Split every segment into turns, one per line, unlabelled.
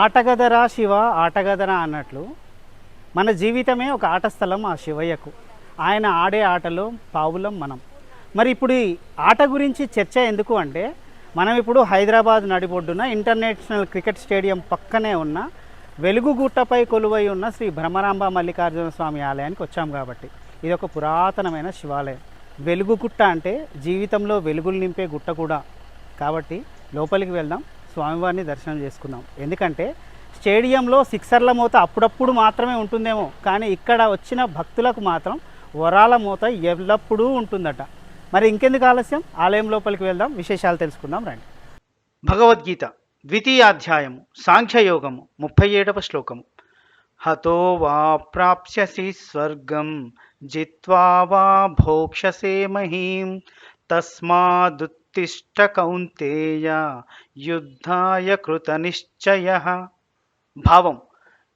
ఆటగదరా శివ ఆటగదరా అన్నట్లు మన జీవితమే ఒక ఆట స్థలం ఆ శివయ్యకు. ఆయన ఆడే ఆటలో పావులం మనం. మరి ఇప్పుడు ఈ ఆట గురించి చర్చ ఎందుకు అంటే మనం ఇప్పుడు హైదరాబాద్ నడిబొడ్డున ఇంటర్నేషనల్ క్రికెట్ స్టేడియం పక్కనే ఉన్న వెలుగుగుట్టపై కొలువై ఉన్న శ్రీ భ్రమరాంబ మల్లికార్జున స్వామి ఆలయానికి వచ్చాం కాబట్టి. ఇది ఒక పురాతనమైన శివాలయం. వెలుగుగుట్ట అంటే జీవితంలో వెలుగులు నింపే గుట్ట కూడా. కాబట్టి లోపలికి వెళ్దాం. స్వామివారిని దర్శనం చేసుకుందాం. ఎందుకంటే స్టేడియంలో సిక్సర్ల మూత అప్పుడప్పుడు మాత్రమే ఉంటుందేమో కానీ ఇక్కడ వచ్చిన భక్తులకు మాత్రం వరాల మూత ఎల్లప్పుడూ ఉంటుందట. మరి ఇంకెందుకు ఆలస్యం? ఆలయం లోపలికి వెళ్దాం విశేషాలు తెలుసుకుందాం రండి. భగవద్గీత ద్వితీయాధ్యాయము సాంఖ్యయోగము ముప్పై ఏడవ శ్లోకము. హతో వా ప్రాప్స్యసి స్వర్గం జిత్వా వా భోక్షసే మహీం తిష్ట కౌంతేయ యుద్ధాయ కృతనిశ్చయ. భావం.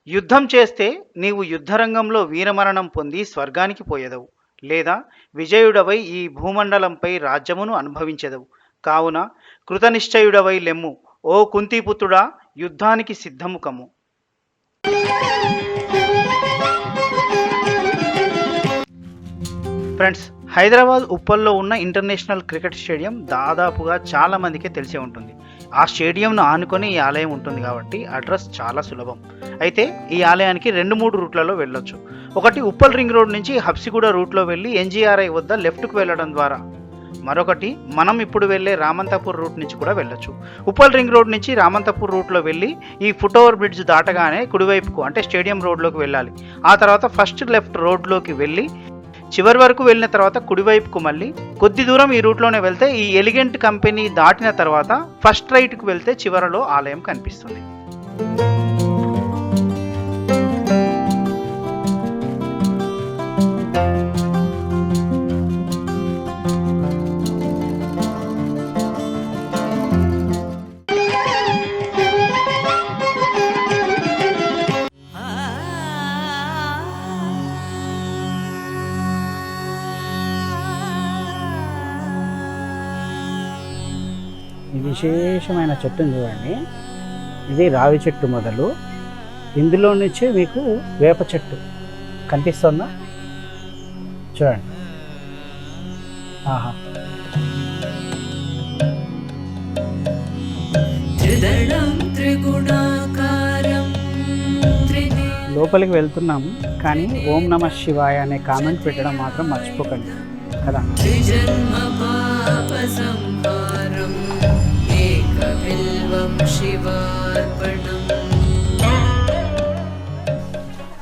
యుద్ధం చేస్తే నీవు యుద్ధరంగంలో వీరమరణం పొంది స్వర్గానికి పోయేదవు లేదా విజయుడవై ఈ భూమండలంపై రాజ్యమును అనుభవించెదవు. కావున కృతనిశ్చయుడవై లెమ్ము ఓ కుంతిపుత్రుడా యుద్ధానికి సిద్ధముఖము ఫ్రెండ్స్ హైదరాబాద్ ఉప్పల్లో ఉన్న ఇంటర్నేషనల్ క్రికెట్ స్టేడియం దాదాపుగా చాలా మందికి తెలిసే ఉంటుంది. ఆ స్టేడియంను ఆనుకొని ఈ ఆలయం ఉంటుంది కాబట్టి అడ్రస్ చాలా సులభం. అయితే ఈ ఆలయానికి రెండు మూడు రూట్లలో వెళ్ళొచ్చు. ఒకటి ఉప్పల్ రింగ్ రోడ్ నుంచి హబ్సిగూడ రూట్లో వెళ్ళి ఎన్జీఆర్ఐ వద్ద లెఫ్ట్కు వెళ్ళడం ద్వారా. మరొకటి మనం ఇప్పుడు వెళ్ళే రామంతపూర్ రూట్ నుంచి కూడా వెళ్ళొచ్చు. ఉప్పల్ రింగ్ రోడ్ నుంచి రామంతపూర్ రూట్లో వెళ్ళి ఈ ఫుట్ ఓవర్ బ్రిడ్జ్ దాటగానే కుడివైపుకు అంటే స్టేడియం రోడ్లోకి వెళ్ళాలి. ఆ తర్వాత ఫస్ట్ లెఫ్ట్ రోడ్లోకి వెళ్ళి చివరి వరకు వెళ్ళిన తర్వాత కుడివైపుకు మళ్ళీ కొద్ది దూరం ఈ రూట్లోనే వెళ్తే ఈ ఎలిగెంట్ కంపెనీ దాటిన తర్వాత ఫస్ట్ రైట్కు వెళ్తే చివరలో ఆలయం కనిపిస్తుంది. విశేషమైన చెట్టును చూడండి. ఇది రావి చెట్టు మొదలు. ఇందులో నుంచే మీకు వేప చెట్టు కనిపిస్తుందా? చూడండి. ఆహా. లోపలికి వెళ్తున్నాం కానీ ఓం నమ శివాయ అనే కామెంట్ పెట్టడం మాత్రం మర్చిపోకండి. కదా?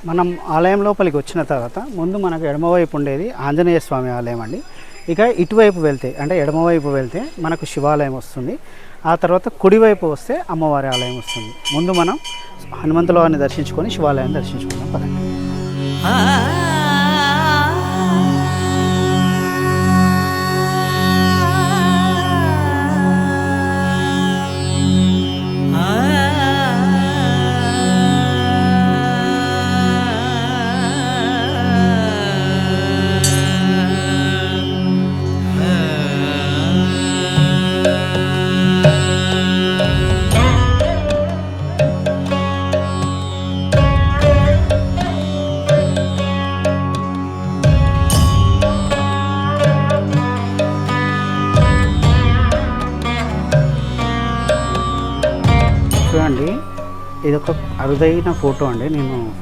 మనం ఆలయం లోపలికి వచ్చిన తర్వాత ముందు మనకు ఎడమవైపు ఉండేది ఆంజనేయ స్వామి ఆలయం అండి. ఇక ఇటువైపు వెళ్తే అంటే ఎడమవైపు వెళ్తే మనకు శివాలయం వస్తుంది. ఆ తర్వాత కుడివైపు వస్తే అమ్మవారి ఆలయం వస్తుంది. ముందు మనం హనుమంతుల వారిని దర్శించుకొని శివాలయాన్ని దర్శించుకుందాం. పదండి. అరుదైన ఫోటో అండి. నేను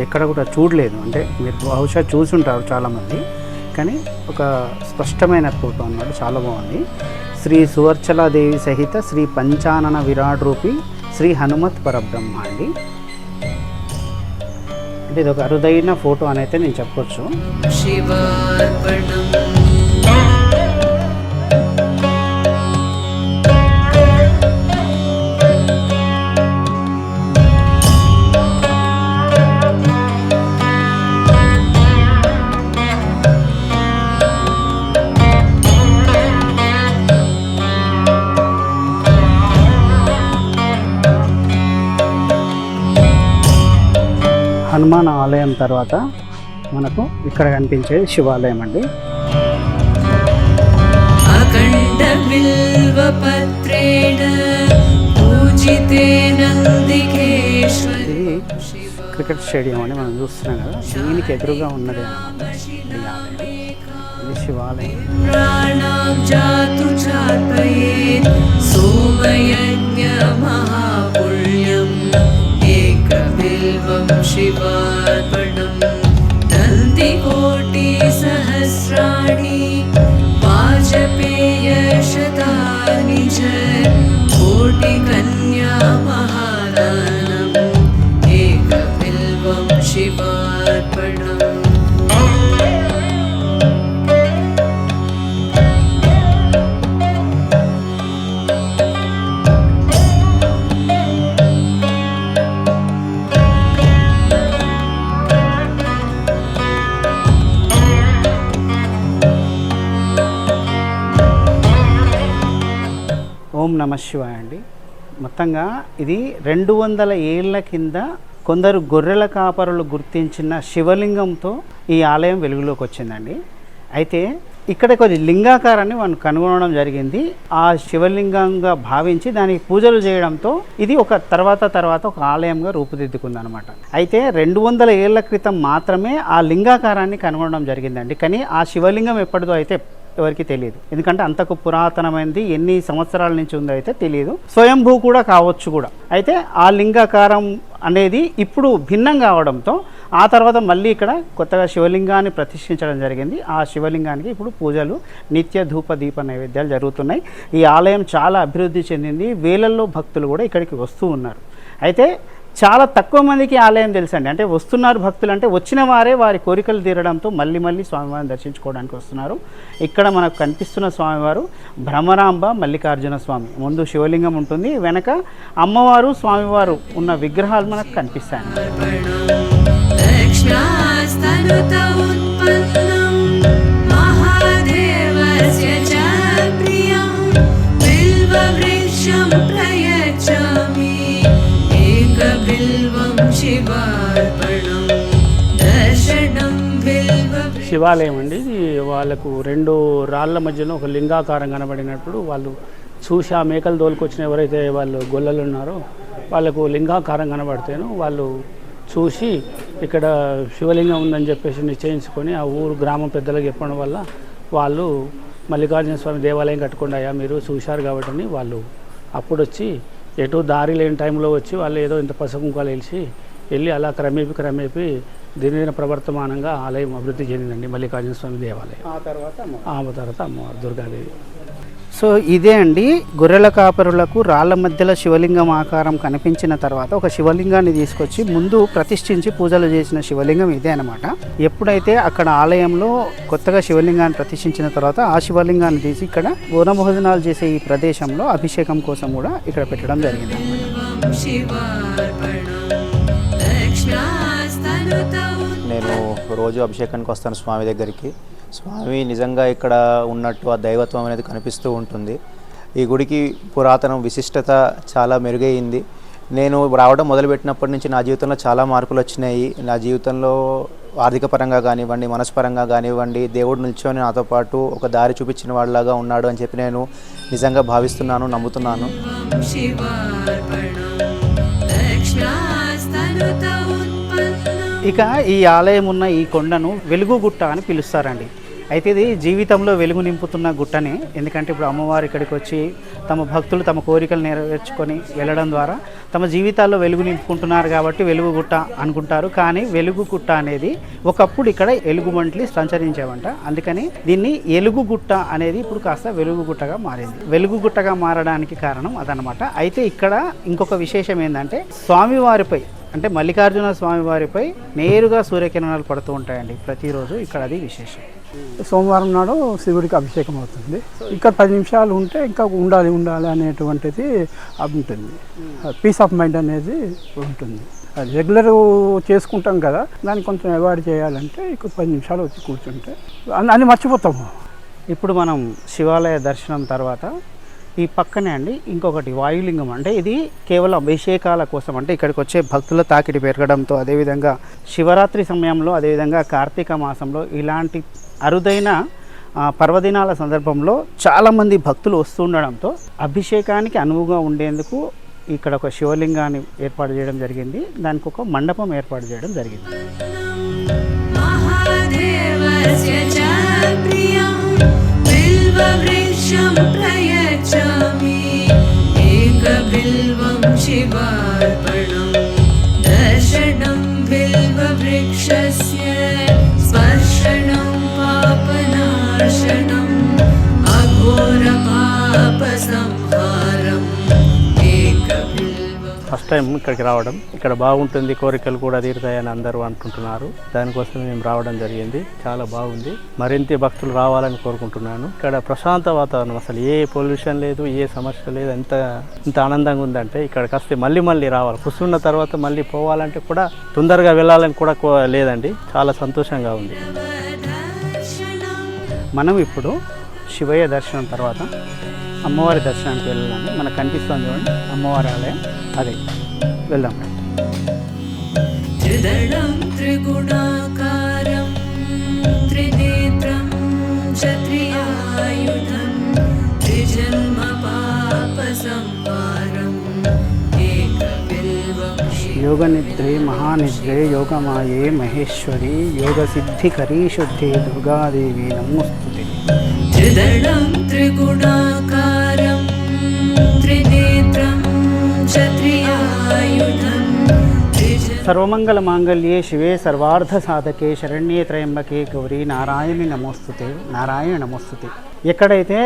ఎక్కడ కూడా చూడలేదు. అంటే మీరు బహుశా చూసుంటారు చాలామంది. కానీ ఒక స్పష్టమైన ఫోటో అన్నమాట. చాలా బాగుంది. శ్రీ సువర్చలాదేవి సహిత శ్రీ పంచానన విరాట్ రూపి శ్రీ హనుమత్ పరబ్రహ్మ అండి. అంటే ఇది ఒక అరుదైన ఫోటో అనైతే నేను చెప్పొచ్చు.
శివార్పణం
హనుమాన్ ఆలయం తర్వాత మనకు ఇక్కడ కనిపించేది శివాలయం అండి. క్రికెట్ స్టేడియం అని మనం చూస్తున్నాం కదా. దీనికి ఎదురుగా ఉన్నది శివాలయం.
సోమయజ్ఞ మహాపుణ్యం. शिवापणम् दन्ति कोटिसहस्राणि वाजपेयशतानि च कोटि
ఓం నమ శివాయ అండి. మొత్తంగా ఇది రెండు వందల ఏళ్ళ కింద కొందరు గొర్రెల కాపరులు గుర్తించిన శివలింగంతో ఈ ఆలయం వెలుగులోకి వచ్చిందండి. అయితే ఇక్కడ కొద్ది లింగాకారాన్ని మనం కనుగొనడం జరిగింది. ఆ శివలింగంగా భావించి దానికి పూజలు చేయడంతో ఇది ఒక తర్వాత తర్వాత ఒక ఆలయంగా రూపుదిద్దుకుంది అనమాట అయితే రెండు వందల ఏళ్ళ క్రితం మాత్రమే ఆ లింగాకారాన్ని కనుగొనడం జరిగిందండి. కానీ ఆ శివలింగం ఎప్పటిదో అయితే ఎవరికి తెలియదు. ఎందుకంటే అంతకు పురాతనమైనది ఎన్ని సంవత్సరాల నుంచి ఉందో అయితే తెలియదు. స్వయంభూ కూడా కావచ్చు కూడా. అయితే ఆ లింగాకారం అనేది ఇప్పుడు భిన్నం కావడంతో ఆ తర్వాత మళ్ళీ ఇక్కడ కొత్తగా శివలింగాన్ని ప్రతిష్ఠించడం జరిగింది. ఆ శివలింగానికి ఇప్పుడు పూజలు నిత్య ధూప దీప నైవేద్యాలు జరుగుతున్నాయి. ఈ ఆలయం చాలా అభివృద్ధి చెందింది. వేలల్లో భక్తులు కూడా ఇక్కడికి వస్తూ ఉన్నారు. అయితే చాలా తక్కువ మందికి ఆలయం తెలుసండి. అంటే వస్తున్నారు భక్తులు అంటే వచ్చిన వారే వారి కోరికలు తీరడంతో మళ్ళీ మళ్ళీ స్వామివారిని దర్శించుకోవడానికి వస్తున్నారు. ఇక్కడ మనకు కనిపిస్తున్న స్వామివారు భ్రమరాంబ మల్లికార్జున స్వామి. ముందు శివలింగం ఉంటుంది వెనక అమ్మవారు స్వామివారు ఉన్న విగ్రహాలు మనకు కనిపిస్తాయి
శివాలయం అండి ఇది వాళ్ళకు రెండు రాళ్ళ మధ్యలో ఒక లింగాకారం కనబడినప్పుడు వాళ్ళు చూసి ఆ మేకలు తోలుకొచ్చిన ఎవరైతే వాళ్ళు గొల్లలు ఉన్నారో వాళ్ళకు లింగాకారం కనబడితేను వాళ్ళు చూసి ఇక్కడ శివలింగం ఉందని చెప్పేసి నిశ్చయించుకొని ఆ ఊరు గ్రామం పెద్దలకు చెప్పడం వల్ల వాళ్ళు మల్లికార్జున స్వామి దేవాలయం కట్టుకుండా అయ్యా మీరు చూశారు కాబట్టి వాళ్ళు అప్పుడు వచ్చి ఎటు దారి లేని టైంలో వచ్చి వాళ్ళు ఏదో ఇంత పసుకుంకాలు వెలిసి వెళ్ళి అలా క్రమేపీ క్రమేపీ దినదిన ప్రవర్తమానంగా ఆలయం అభివృద్ధి చెందిందండి మల్లికార్జున స్వామి దేవాలయం.
ఆ తర్వాత
ఆ తర్వాత అమ్మవారు దుర్గాదేవి.
సో ఇదే అండి గొర్రెల కాపరులకు రాళ్ళ మధ్యలో శివలింగం ఆకారం కనిపించిన తర్వాత ఒక శివలింగాన్ని తీసుకొచ్చి ముందు ప్రతిష్ఠించి పూజలు చేసిన శివలింగం ఇదే అనమాట ఎప్పుడైతే అక్కడ ఆలయంలో కొత్తగా శివలింగాన్ని ప్రతిష్ఠించిన తర్వాత ఆ శివలింగాన్ని తీసి ఇక్కడ భోజనాలు చేసే ఈ ప్రదేశంలో అభిషేకం కోసం కూడా ఇక్కడ పెట్టడం జరిగింది.
రోజు అభిషేకానికి వస్తాను స్వామి దగ్గరికి. స్వామి నిజంగా ఇక్కడ ఉన్నట్టు ఆ దైవత్వం అనేది కనిపిస్తూ ఉంటుంది. ఈ గుడికి పురాతనం విశిష్టత చాలా మెరుగైంది. నేను రావడం మొదలుపెట్టినప్పటి నుంచి నా జీవితంలో చాలా మార్పులు వచ్చినాయి. నా జీవితంలో ఆర్థిక పరంగా కానివ్వండి మనస్పరంగా కానివ్వండి దేవుడు నిల్చొని నాతో పాటు ఒక దారి చూపించిన వాళ్ళలాగా ఉన్నాడు అని చెప్పి నేను నిజంగా భావిస్తున్నాను నమ్ముతున్నాను.
ఇక ఈ ఆలయం ఉన్న ఈ కొండను వెలుగు గుట్ట అని పిలుస్తారండి. అయితే ఇది జీవితంలో వెలుగు నింపుతున్న గుట్టనే. ఎందుకంటే ఇప్పుడు అమ్మవారు ఇక్కడికి వచ్చి తమ భక్తులు తమ కోరికలు నెరవేర్చుకొని వెళ్ళడం ద్వారా తమ జీవితాల్లో వెలుగు నింపుకుంటున్నారు కాబట్టి వెలుగు గుట్ట అనుకుంటారు. కానీ వెలుగు గుట్ట అనేది ఒకప్పుడు ఇక్కడ ఎలుగు మంటలి సంచరించేవంట. అందుకని దీన్ని ఎలుగు గుట్ట అనేది ఇప్పుడు కాస్త వెలుగు గుట్టగా మారింది. వెలుగు గుట్టగా మారడానికి కారణం అదనమాట. అయితే ఇక్కడ ఇంకొక విశేషం ఏంటంటే స్వామివారిపై అంటే మల్లికార్జున స్వామి వారిపై నేరుగా సూర్యకిరణాలు పడుతూ ఉంటాయండి ప్రతిరోజు. ఇక్కడ అది విశేషం.
సోమవారం నాడు శివుడికి అభిషేకం అవుతుంది. ఇక్కడ పది నిమిషాలు ఉంటే ఇంకా ఉండాలి ఉండాలి అనేటువంటిది అది ఉంటుంది పీస్ ఆఫ్ మైండ్ అనేది ఉంటుంది. అది రెగ్యులర్ చేసుకుంటాం కదా దాన్ని కొంచెం అవాయిడ్ చేయాలంటే ఇక్కడ పది నిమిషాలు వచ్చి కూర్చుంటే అన్ని మర్చిపోతాము.
ఇప్పుడు మనం శివాలయ దర్శనం తర్వాత ఈ పక్కనే అండి ఇంకొకటి వాయులింగం అంటే ఇది కేవలం అభిషేకాల కోసం అంటే ఇక్కడికి వచ్చే భక్తుల తాకిడి పెరగడంతో అదేవిధంగా శివరాత్రి సమయంలో అదేవిధంగా కార్తీక మాసంలో ఇలాంటి అరుదైన పర్వదినాల సందర్భంలో చాలామంది భక్తులు వస్తుండడంతో అభిషేకానికి అనువుగా ఉండేందుకు ఇక్కడ ఒక శివలింగాన్ని ఏర్పాటు చేయడం జరిగింది. దానికి ఒక మండపం ఏర్పాటు చేయడం జరిగింది.
ప్రియం एकभिलं शिवार्पणम्।
ఫస్ట్ టైం ఇక్కడికి రావడం. ఇక్కడ బాగుంటుంది కోరికలు కూడా తీరుతాయని అందరూ అనుకుంటున్నారు దానికోసం మేము రావడం జరిగింది. చాలా బాగుంది. మరింత భక్తులు రావాలని కోరుకుంటున్నాను. ఇక్కడ ప్రశాంత వాతావరణం. అసలు ఏ పొల్యూషన్ లేదు ఏ సమస్య లేదు. ఎంత ఇంత ఆనందంగా ఉందంటే ఇక్కడికి వస్తే మళ్ళీ మళ్ళీ రావాలి. కూర్చున్న తర్వాత మళ్ళీ పోవాలంటే కూడా తొందరగా వెళ్ళాలని కూడా లేదండి. చాలా సంతోషంగా ఉంది.
మనం ఇప్పుడు శివయ్య దర్శనం తర్వాత అమ్మవారి దర్శనానికి వెళ్ళాలని మనకు కనిపిస్తుంది చూడండి అమ్మవారి ఆలయం అదే వెళ్దాం
त्रिदलं त्रिगुणाकारं त्रिनेत्रं क्षत्रियायुधं त्रिजन्मपापसंहारम् एकबिल्वं
యోగ నిద్రే మహానిద్రే యోగమాయే మహేశ్వరి యోగ సిద్ధికరీ శుద్ధి దుర్గాదేవి నమోస్తుతే
त्रिदलं त्रिगुणाकारं त्रिनेत्रं क्षत्रियायुधं त्रिजन्म
సర్వమంగళ మాంగళ్యే శివే సర్వార్థ సాధకే శరణ్యే త్రయంబకే గౌరీ నారాయణి నమోస్తుతే నారాయణ నమోస్తుతే ఎక్కడైతే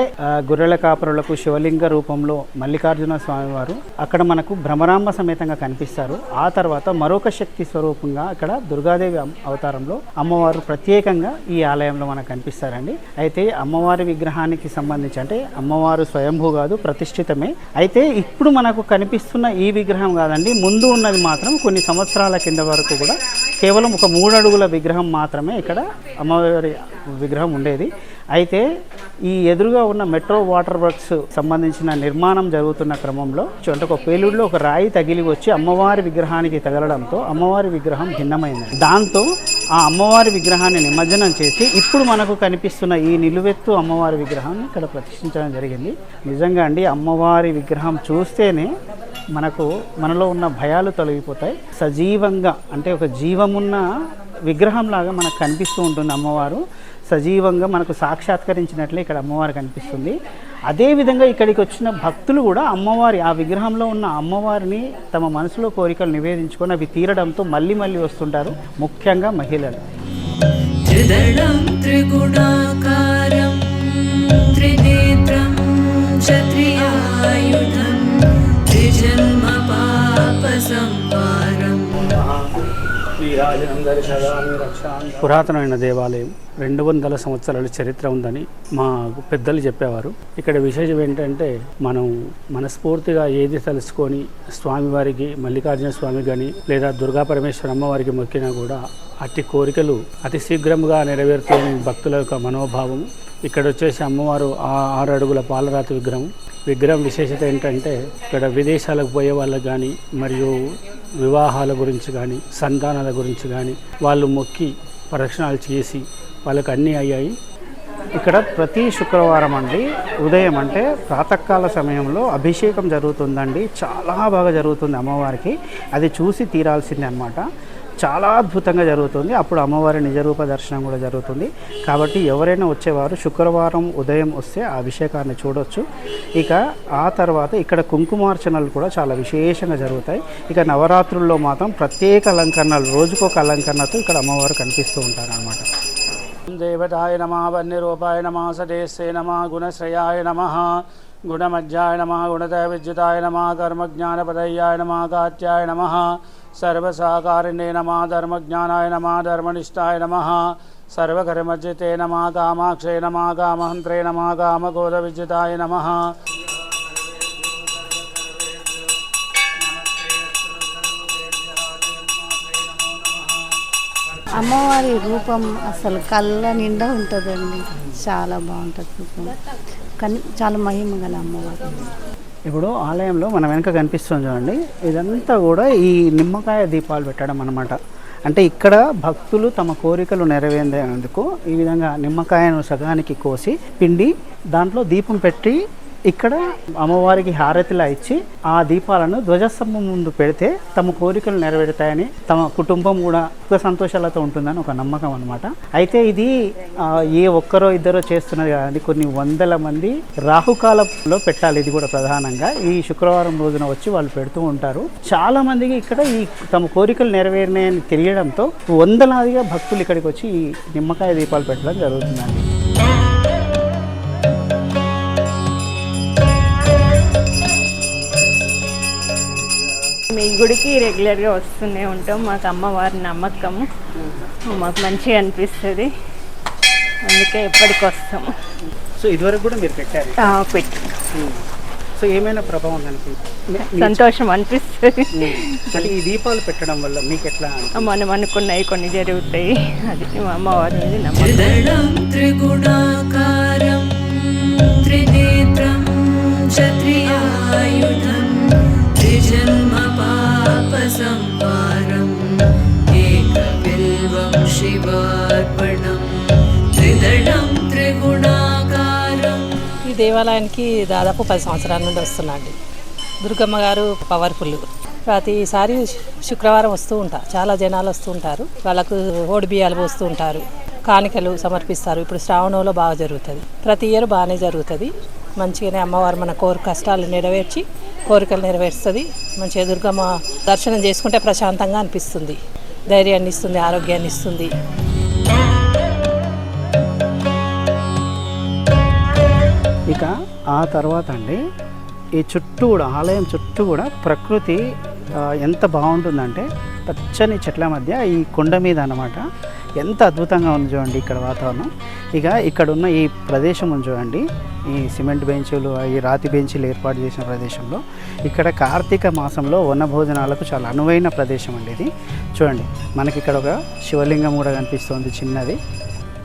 గొర్రెల కాపరులకు శివలింగ రూపంలో మల్లికార్జున స్వామివారు అక్కడ మనకు భ్రమరాంబ సమేతంగా కనిపిస్తారు. ఆ తర్వాత మరొక శక్తి స్వరూపంగా అక్కడ దుర్గాదేవి అవతారంలో అమ్మవారు ప్రత్యేకంగా ఈ ఆలయంలో మనకు కనిపిస్తారండి. అయితే అమ్మవారి విగ్రహానికి సంబంధించి అంటే అమ్మవారు స్వయంభూ కాదు ప్రతిష్ఠితమే. అయితే ఇప్పుడు మనకు కనిపిస్తున్న ఈ విగ్రహం కాదండి ముందు ఉన్నది మాత్రం కొన్ని సంవత్సరాల కింద వరకు కూడా కేవలం ఒక మూడు అడుగుల విగ్రహం మాత్రమే ఇక్కడ అమ్మవారి విగ్రహం ఉండేది. అయితే ఈ ఎదురుగా ఉన్న మెట్రో వాటర్ వర్క్స్ సంబంధించిన నిర్మాణం జరుగుతున్న క్రమంలో చు- అంటే ఒక పేలుడులో ఒక రాయి తగిలి వచ్చి అమ్మవారి విగ్రహానికి తగలడంతో అమ్మవారి విగ్రహం భిన్నమైంది. దాంతో ఆ అమ్మవారి విగ్రహాన్ని నిమజ్జనం చేసి ఇప్పుడు మనకు కనిపిస్తున్న ఈ నిలువెత్తు అమ్మవారి విగ్రహాన్ని ఇక్కడ ప్రతిష్ఠించడం జరిగింది. నిజంగా అండి అమ్మవారి విగ్రహం చూస్తేనే మనకు మనలో ఉన్న భయాలు తొలగిపోతాయి. సజీవంగా అంటే ఒక జీవమున్న విగ్రహంలాగా మనకు కనిపిస్తూ ఉంటుంది అమ్మవారు. సజీవంగా మనకు సాక్షాత్కరించినట్లే ఇక్కడ అమ్మవారు కనిపిస్తుంది. అదేవిధంగా ఇక్కడికి వచ్చిన భక్తులు కూడా అమ్మవారి ఆ విగ్రహంలో ఉన్న అమ్మవారిని తమ మనసులో కోరికలు నివేదించుకొని అవి తీరడంతో మళ్ళీ మళ్ళీ వస్తుంటారు ముఖ్యంగా మహిళలు.
క్షత్రియాయుధం త్రిజన్మ పాప
పురాతనమైన దేవాలయం రెండు వందల సంవత్సరాల చరిత్ర ఉందని మా పెద్దలు చెప్పేవారు ఇక్కడ విశేషం ఏంటంటే మనం మనస్ఫూర్తిగా ఏది తలుసుకొని స్వామివారికి మల్లికార్జున స్వామి కానీ లేదా దుర్గా పరమేశ్వర అమ్మవారికి మొక్కినా కూడా అట్టి కోరికలు అతి శీఘ్రంగా నెరవేరుతాయని భక్తుల యొక్క మనోభావం ఇక్కడ వచ్చేసి అమ్మవారు ఆ ఆరు అడుగుల పాలరాతి విగ్రహం విగ్రహం విశేషత ఏంటంటే ఇక్కడ విదేశాలకు పోయే వాళ్ళకు కానీ మరియు వివాహాల గురించి కానీ సంతానాల గురించి కానీ వాళ్ళు మొక్కి ప్రదక్షిణాలు చేసి వాళ్ళకి అన్నీ అయ్యాయి.
ఇక్కడ ప్రతి శుక్రవారం అండి ఉదయం అంటే ప్రాతకాల సమయంలో అభిషేకం జరుగుతుందండి. చాలా బాగా జరుగుతుంది అమ్మవారికి. అది చూసి తీరాల్సిందే అనమాట చాలా అద్భుతంగా జరుగుతుంది. అప్పుడు అమ్మవారి నిజరూప దర్శనం కూడా జరుగుతుంది. కాబట్టి ఎవరైనా వచ్చేవారు శుక్రవారం ఉదయం వస్తే ఆ అభిషేకాన్ని చూడొచ్చు. ఇక ఆ తర్వాత ఇక్కడ కుంకుమార్చనలు కూడా చాలా విశేషంగా జరుగుతాయి. ఇక నవరాత్రుల్లో మాత్రం ప్రత్యేక అలంకరణలు రోజుకొక అలంకరణతో ఇక్కడ అమ్మవారు కనిపిస్తూ ఉంటారు అనమాట
దేవతాయ నమ వన్యరూపాయ నమ సదేశే నమ గుణశ్రయాయ నమ గుణమజ్జాయ నమ గుణత విద్యుతాయ నమ కర్మజ్ఞానపదయ్యాయ నమ కాత్యాయ నమ సర్వసాకారిణే నమ ధర్మజ్ఞానాయ నమ ధర్మనిష్టాయ నమ సర్వకర్మజితే నమ కామాక్షే నమ కామహంత్రే నమ కామగోద విద్యుతాయ నమ
అమ్మవారి రూపం అసలు కళ్ళ నిండా ఉంటుందండి. చాలా బాగుంటుంది రూపం. కానీ చాలా మహిమ గల అమ్మవారు.
ఇప్పుడు ఆలయంలో మన వెనక కనిపిస్తుంది చూడండి. ఇదంతా కూడా ఈ నిమ్మకాయ దీపాలు పెట్టడం అనమాట అంటే ఇక్కడ భక్తులు తమ కోరికలు నెరవేరేందుకు ఈ విధంగా నిమ్మకాయను సగానికి కోసి పిండి దాంట్లో దీపం పెట్టి ఇక్కడ అమ్మవారికి హారతిలా ఇచ్చి ఆ దీపాలను ధ్వజస్తంభం ముందు పెడితే తమ కోరికలు నెరవేరుతాయని తమ కుటుంబం కూడా సుఖ సంతోషాలతో ఉంటుందని ఒక నమ్మకం అనమాట అయితే ఇది ఏ ఒక్కరో ఇద్దరో చేస్తున్నది కాదండి కొన్ని వందల మంది రాహుకాలంలో పెట్టాలి. ఇది కూడా ప్రధానంగా. ఈ శుక్రవారం రోజున వచ్చి వాళ్ళు పెడుతూ ఉంటారు. చాలా మందికి ఇక్కడ ఈ తమ కోరికలు నెరవేరినాయని తెలియడంతో వందలాదిగా భక్తులు ఇక్కడికి వచ్చి ఈ నిమ్మకాయ దీపాలు పెట్టడం జరుగుతుందండి.
మేము గుడికి రెగ్యులర్గా వస్తూనే ఉంటాం. మాకు అమ్మవారి నమ్మకం. మాకు మంచిగా అనిపిస్తుంది. అందుకే ఎప్పటికి వస్తాం.
సో ఇదివరకు కూడా మీరు పెట్టారు?
పెట్టి.
సో ఏమైనా ప్రభావం అనిపిస్తుంది
సంతోషం అనిపిస్తుంది.
ఈ దీపాలు పెట్టడం వల్ల మీకు ఎట్లా
మనం అనుకున్నాయి కొన్ని జరుగుతాయి. అది మా అమ్మవారి నమ్మకం.
త్రిగుణాకారం
త్రినేత్రం దేవాలయానికి దాదాపు పది సంవత్సరాల నుండి వస్తున్నాండి దుర్గమ్మ గారు పవర్ఫుల్. ప్రతిసారి శుక్రవారం వస్తూ ఉంటారు. చాలా జనాలు వస్తూ ఉంటారు. వాళ్ళకు ఓడి బియ్యాలు పోస్తూ ఉంటారు. కానికలు సమర్పిస్తారు. ఇప్పుడు శ్రావణంలో బాగా జరుగుతుంది. ప్రతి ఇయర్ బాగానే జరుగుతుంది. మంచిగానే అమ్మవారు మన కోరిక కష్టాలు నెరవేర్చి కోరికలు నెరవేరుస్తుంది. మంచిగా దుర్గమ్మ దర్శనం చేసుకుంటే ప్రశాంతంగా అనిపిస్తుంది. ధైర్యాన్ని ఇస్తుంది ఆరోగ్యాన్ని ఇస్తుంది.
ఇక ఆ తర్వాత అండి ఈ చుట్టూ కూడా ఆలయం చుట్టూ కూడా ప్రకృతి ఎంత బాగుంటుందంటే పచ్చని చెట్ల మధ్య ఈ కొండ మీద అన్నమాట. ఎంత అద్భుతంగా ఉంది చూడండి ఇక్కడ వాతావరణం. ఇక ఇక్కడ ఉన్న ఈ ప్రదేశం ఉంది చూడండి. ఈ సిమెంట్ బెంచులు ఈ రాతి బెంచీలు ఏర్పాటు చేసిన ప్రదేశంలో. ఇక్కడ కార్తీక మాసంలో వనభోజనాలకు చాలా అనువైన ప్రదేశం అండి ఇది. చూడండి మనకి ఇక్కడ ఒక శివలింగం కూడా కనిపిస్తుంది చిన్నది.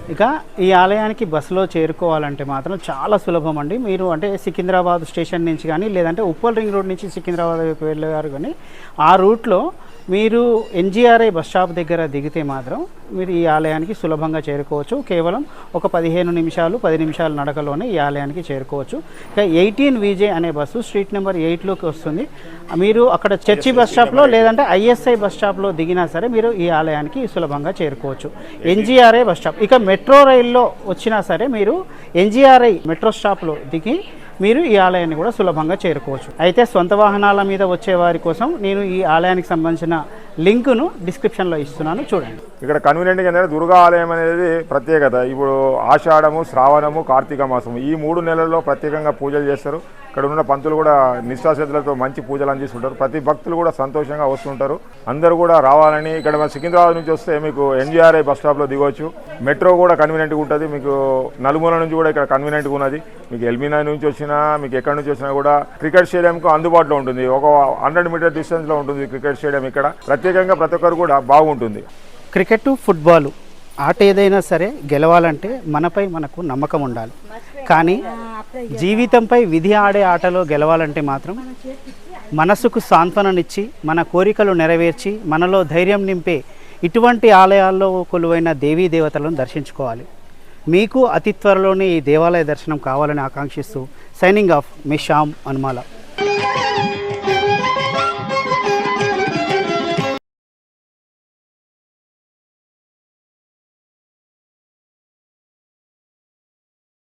ఇక ఈ ఆలయానికి బస్సులో చేరుకోవాలంటే మాత్రం చాలా సులభం అండి. మీరు అంటే సికింద్రాబాద్ స్టేషన్ నుంచి కానీ లేదంటే ఉప్పల్ రింగ్ రోడ్ నుంచి సికింద్రాబాద్ వైపు వెళ్ళేవారు కానీ ఆ రూట్లో మీరు ఎన్జిఆర్ఐ బస్ స్టాప్ దగ్గర దిగితే మాత్రం మీరు ఈ ఆలయానికి సులభంగా చేరుకోవచ్చు. కేవలం ఒక పదిహేను నిమిషాలు పది నిమిషాల నడకలోనే ఈ ఆలయానికి చేరుకోవచ్చు. ఇక ఎయిటీన్ విజే అనే బస్సు స్ట్రీట్ నెంబర్ ఎయిట్లోకి వస్తుంది. మీరు అక్కడ చర్చి బస్ స్టాప్లో లేదంటే ఐఎస్ఐ బస్ స్టాప్లో దిగినా సరే మీరు ఈ ఆలయానికి సులభంగా చేరుకోవచ్చు. NGRI bus stop. ఇక మెట్రో రైల్లో వచ్చినా సరే మీరు ఎన్జిఆర్ఐ మెట్రో స్టాప్లో దిగి మీరు ఈ ఆలయాన్ని కూడా సులభంగా చేరుకోవచ్చు. అయితే సొంత వాహనాల మీద వచ్చే వారి కోసం నేను ఈ ఆలయానికి సంబంధించిన లింకును డిస్క్రిప్షన్లో ఇస్తున్నాను. చూడండి.
ఇక్కడ కన్వీనియంట్గా ఏంటంటే దుర్గా ఆలయం అనేది ప్రత్యేకత. ఇప్పుడు ఆషాఢము శ్రావణము కార్తీక మాసము ఈ మూడు నెలల్లో ప్రత్యేకంగా పూజలు చేస్తారు. ఇక్కడ ఉన్న పంతులు కూడా నిష్ఠాశ్రద్ధలతో మంచి పూజలు అందిస్తుంటారు. ప్రతి భక్తులు కూడా సంతోషంగా వస్తుంటారు. అందరూ కూడా రావాలని ఇక్కడ మన సికింద్రాబాద్ నుంచి వస్తే మీకు ఎన్జిఆర్ఐ బస్ స్టాప్లో దిగవచ్చు మెట్రో కూడా కన్వీనియంట్గా ఉంటుంది. మీకు నలుమూల నుంచి కూడా ఇక్కడ కన్వీనియంట్గా ఉన్నది. మీకు ఎల్మినా నుంచి వచ్చినా మీకు ఎక్కడి నుంచి వచ్చినా కూడా క్రికెట్ స్టేడియంకు అందుబాటులో ఉంటుంది. ఒక హండ్రెడ్ మీటర్ డిస్టెన్స్లో ఉంటుంది క్రికెట్ స్టేడియం ఇక్కడ. ప్రత్యేకంగా ప్రతి ఒక్కరు కూడా బాగుంటుంది.
క్రికెట్ ఫుట్బాల్ ఆట ఏదైనా సరే గెలవాలంటే మనపై మనకు నమ్మకం ఉండాలి. కానీ జీవితంపై విధి ఆడే ఆటలో గెలవాలంటే మాత్రం మనసుకు సాంత్వననిచ్చి మన కోరికలు నెరవేర్చి మనలో ధైర్యం నింపే ఇటువంటి ఆలయాల్లో కొలువైన దేవీ దేవతలను దర్శించుకోవాలి. మీకు అతి త్వరలోనే ఈ దేవాలయ దర్శనం కావాలని ఆకాంక్షిస్తూ సైనింగ్ ఆఫ్ మీ శ్యామ్ అనుమాల.